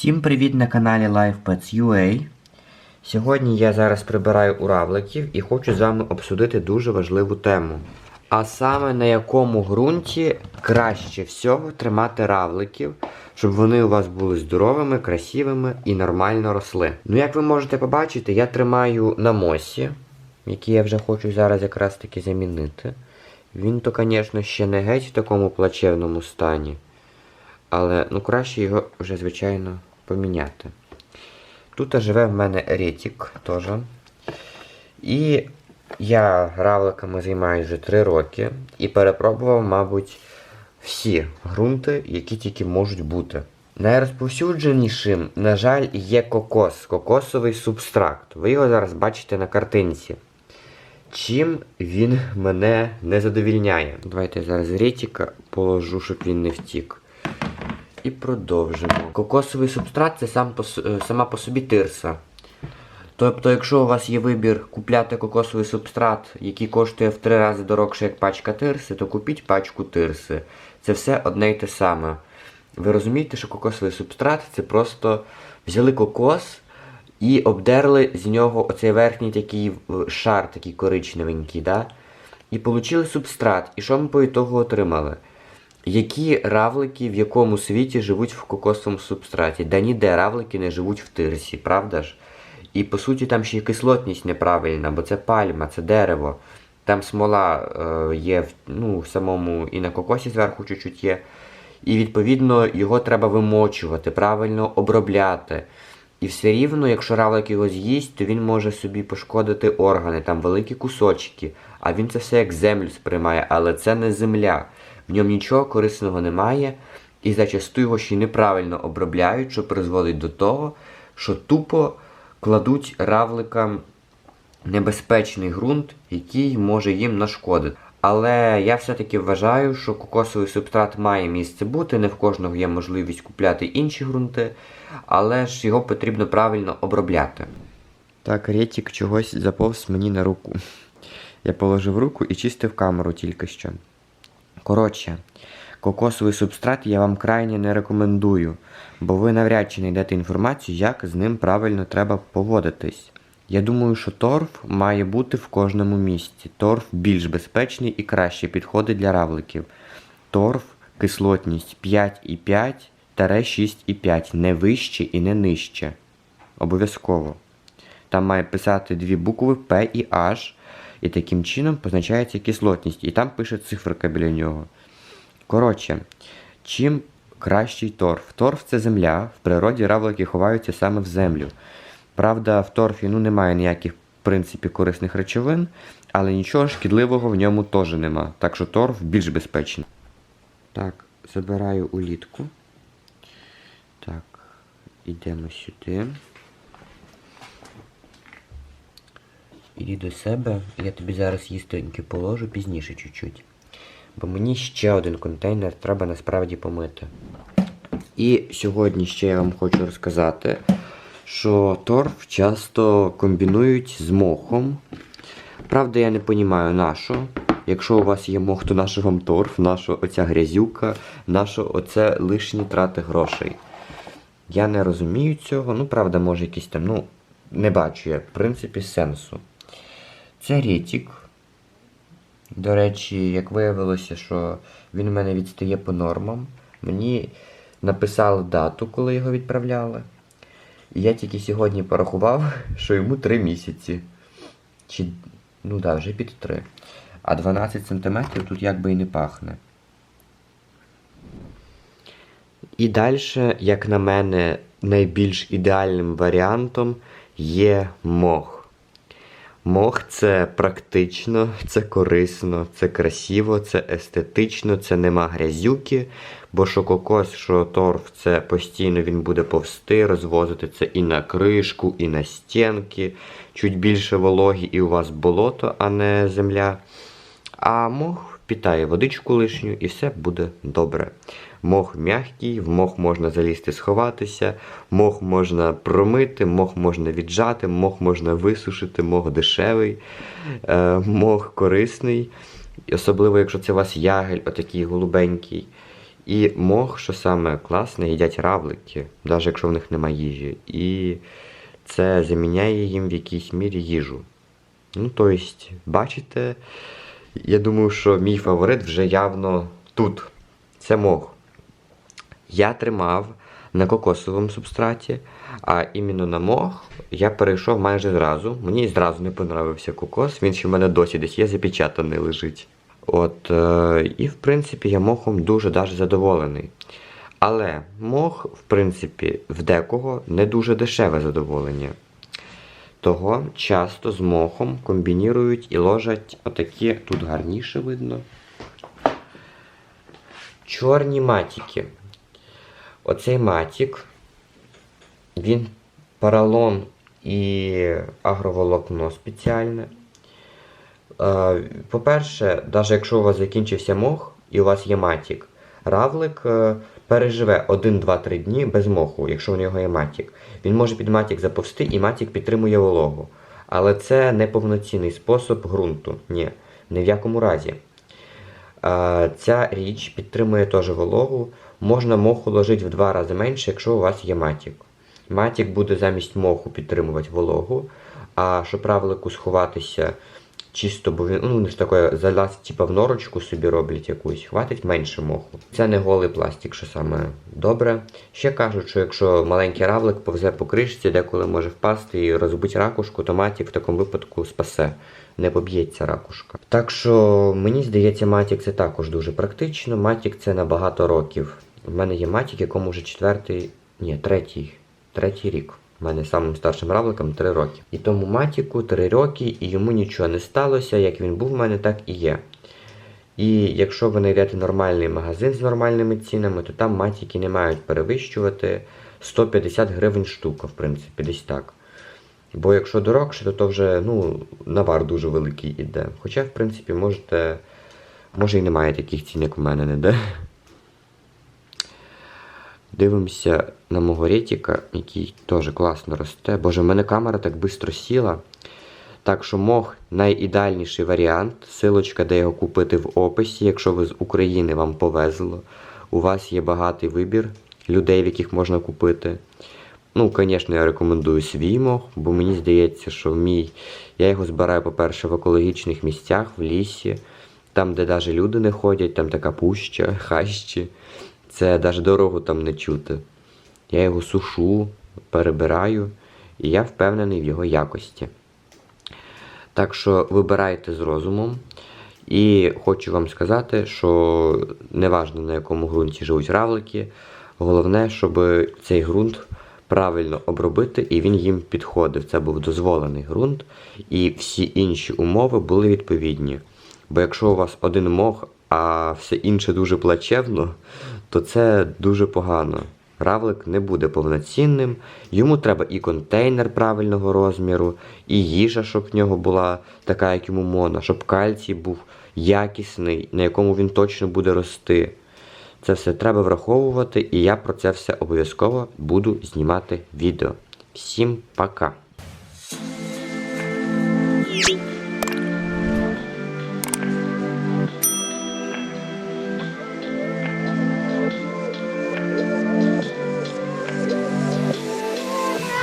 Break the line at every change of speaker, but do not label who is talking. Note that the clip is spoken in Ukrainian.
Всім привіт на каналі LifePets.ua Сьогодні я зараз прибираю у равликів і хочу з вами обсудити дуже важливу тему. А саме на якому ґрунті краще всього тримати равликів, щоб вони у вас були здоровими, красивими і нормально росли. Ну, як ви можете побачити, я тримаю на мосі, який я вже хочу зараз якраз таки замінити. Він то, звісно, ще не геть в такому плачевному стані. Але ну краще його вже, звичайно, поміняти. Тут живе в мене Ретік теж. І я равликами займаюся вже 3 роки і перепробував, мабуть, всі ґрунти, які тільки можуть бути. Найрозповсюдженішим, на жаль, є кокос, кокосовий субстракт. Ви його зараз бачите на картинці. Чим він мене не задовільняє? Давайте я зараз Ретіка положу, щоб він не втік. І продовжимо. Кокосовий субстрат це сам по, е, сама по собі тирса. Тобто, якщо у вас є вибір купляти кокосовий субстрат, який коштує в три рази дорогше, як пачка тирси, то купіть пачку тирси. Це все одне й те саме. Ви розумієте, що кокосовий субстрат це просто взяли кокос і обдерли з нього оцей верхній такий шар, такий коричневенький, да? і отримали субстрат. І що ми по ітогу отримали? Які равлики в якому світі живуть в кокосовому субстраті? Да ніде равлики не живуть в тирсі, правда ж? І по суті там ще й кислотність неправильна, бо це пальма, це дерево. Там смола е, є ну, в самому і на кокосі зверху чуть-чуть є. І відповідно його треба вимочувати, правильно обробляти. І все рівно, якщо равлик його з'їсть, то він може собі пошкодити органи, там великі кусочки. А він це все як землю сприймає, але це не земля. В ньому нічого корисного немає, і зачасту його ще й неправильно обробляють, що призводить до того, що тупо кладуть равликам небезпечний ґрунт, який може їм нашкодити. Але я все-таки вважаю, що кокосовий субстрат має місце бути, не в кожного є можливість купляти інші ґрунти, але ж його потрібно правильно обробляти. Так, Ретік чогось заповз мені на руку. Я положив руку і чистив камеру тільки що. Коротше, кокосовий субстрат я вам крайне не рекомендую, бо ви навряд чи знайдете інформацію, як з ним правильно треба поводитись. Я думаю, що торф має бути в кожному місці. Торф більш безпечний і краще підходить для равликів. Торф, кислотність 5,5-6,5, не вище і не нижче. Обов'язково. Там має писати дві букви П і H, і таким чином позначається кислотність. І там пише циферка біля нього. Коротше, чим кращий торф? Торф це земля. В природі равлики ховаються саме в землю. Правда, в торфі ну, немає ніяких в принципі корисних речовин, але нічого шкідливого в ньому теж нема. Так що торф більш безпечний. Так, забираю улітку. Так, ідемо сюди. Іди до себе, я тобі зараз їстоньки положу пізніше чуть-чуть. Бо мені ще один контейнер треба насправді помити. І сьогодні ще я вам хочу розказати, що торф часто комбінують з мохом. Правда, я не розумію, на що. Якщо у вас є мох, то нащо вам торф, нащо оця грязюка, нащо оце лишні трати грошей. Я не розумію цього. Ну, правда, може якийсь там, ну, не бачу я, в принципі, сенсу. Це Рітік. До речі, як виявилося, що він у мене відстає по нормам. Мені написали дату, коли його відправляли. І я тільки сьогодні порахував, що йому 3 місяці. Чи, ну так, да, вже під 3. А 12 см тут якби і не пахне. І далі, як на мене, найбільш ідеальним варіантом є мох. Мох це практично, це корисно, це красиво, це естетично, це нема грязюки, бо що кокос, що торф, це постійно він буде повсти, розвозити це і на кришку, і на стінки. Чуть більше вологі, і у вас болото, а не земля. А мох питає водичку лишню і все буде добре. Мох м'який, в мох можна залізти сховатися, мох можна промити, мох можна віджати, мох можна висушити, мох дешевий, е, мох корисний. Особливо, якщо це у вас ягель, отакий голубенький. І мох, що саме класне, їдять равлики, навіть якщо в них немає їжі. І це заміняє їм в якійсь мірі їжу. Ну, тобто, бачите, я думаю, що мій фаворит вже явно тут. Це мох. Я тримав на кокосовому субстраті, а іменно на мох я перейшов майже зразу. Мені зразу не понравився кокос, він ще в мене досі десь є запечатаний лежить. От, е, і в принципі я мохом дуже даже задоволений. Але мох, в принципі, в декого не дуже дешеве задоволення. Того часто з мохом комбінірують і ложать отакі, тут гарніше видно. Чорні матіки. Оцей матік, він поролон і агроволокно спеціальне. Е, По-перше, навіть якщо у вас закінчився мох і у вас є матік, равлик е, переживе 1-2-3 дні без моху, якщо у нього є матік. Він може під матік заповзти і матік підтримує вологу. Але це не повноцінний спосіб ґрунту. Ні, ні в якому разі. Ця річ підтримує теж вологу. Можна моху ложити в два рази менше, якщо у вас є матік. Матік буде замість моху підтримувати вологу, а щоб равлику сховатися чисто, бо він ну, вони ж таке залаз, типа в норочку собі роблять якусь, хватить менше моху. Це не голий пластик, що саме добре. Ще кажуть, що якщо маленький равлик повзе по кришці, деколи може впасти і розбити ракушку, то матік в такому випадку спасе, не поб'ється ракушка. Так що мені здається, матік це також дуже практично. Матік це на багато років. У мене є матік, якому вже четвертий, ні, третій, третій рік. У мене самим старшим равликом 3 роки. І тому матіку 3 роки, і йому нічого не сталося. Як він був в мене, так і є. І якщо ви знайдете нормальний магазин з нормальними цінами, то там матіки не мають перевищувати 150 гривень штука, в принципі, десь так. Бо якщо дорогше, то, то вже ну, навар дуже великий іде. Хоча, в принципі, можете. Може і немає таких цін, як у мене ніде. Дивимося на мого ретіка, який теж класно росте. Боже, в мене камера так швидко сіла. Так що мох найідеальніший варіант. Силочка, де його купити в описі. Якщо ви з України вам повезло. У вас є багатий вибір людей, в яких можна купити. Ну, звісно, я рекомендую свій мох, бо мені здається, що мій. Я його збираю, по-перше, в екологічних місцях, в лісі, там, де навіть люди не ходять, там така пуща, хащі. Це навіть дорогу там не чути. Я його сушу, перебираю, і я впевнений в його якості. Так що вибирайте з розумом. І хочу вам сказати, що неважно на якому ґрунті живуть равлики, головне, щоб цей ґрунт правильно обробити і він їм підходив. Це був дозволений ґрунт, і всі інші умови були відповідні. Бо якщо у вас один мох, а все інше дуже плачевно, то це дуже погано. Равлик не буде повноцінним, йому треба і контейнер правильного розміру, і їжа, щоб в нього була така, як йому мона, щоб кальцій був якісний, на якому він точно буде рости. Це все треба враховувати, і я про це все обов'язково буду знімати відео. Всім пока!